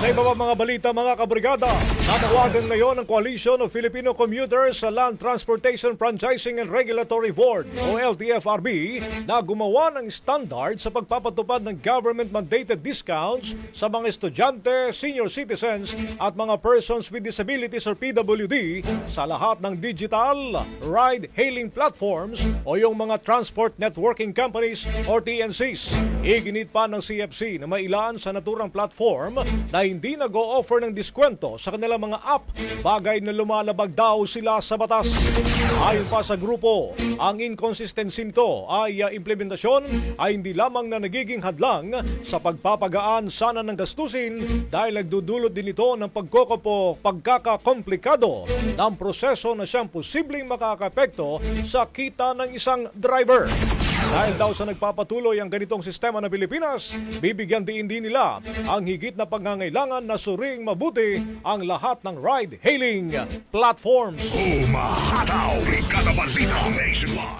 Sa iba pa mga balita mga kabrigada, nanawagan ngayon ang Coalition of Filipino Commuters sa Land Transportation Franchising and Regulatory Board o LTFRB na gumawa ng standard sa pagpapatupad ng government-mandated discounts sa mga estudyante, senior citizens at mga persons with disabilities or PWD sa lahat ng digital ride-hailing platforms o yung mga transport networking companies or TNCs. Iginit pa ng CFC na mailaan sa naturang platform na hindi nag-o-offer ng diskwento sa kanilang mga app, bagay na lumalabag daw sila sa batas. Ayon pa sa grupo, ang inconsistency nito ay uh, implementasyon ay hindi lamang na nagiging hadlang sa pagpapagaan sana ng gastusin dahil nagdudulot din ito ng pagkokopo pagkakakomplikado ng proseso na siyang posibleng makakapekto sa kita ng isang driver. Dahil daw sa nagpapatuloy ang ganitong sistema ng Pilipinas, bibigyan din din nila ang higit na pangangailangan na suring mabuti ang lahat ng ride-hailing platforms. Umahataw! Brigada Balita Nationwide!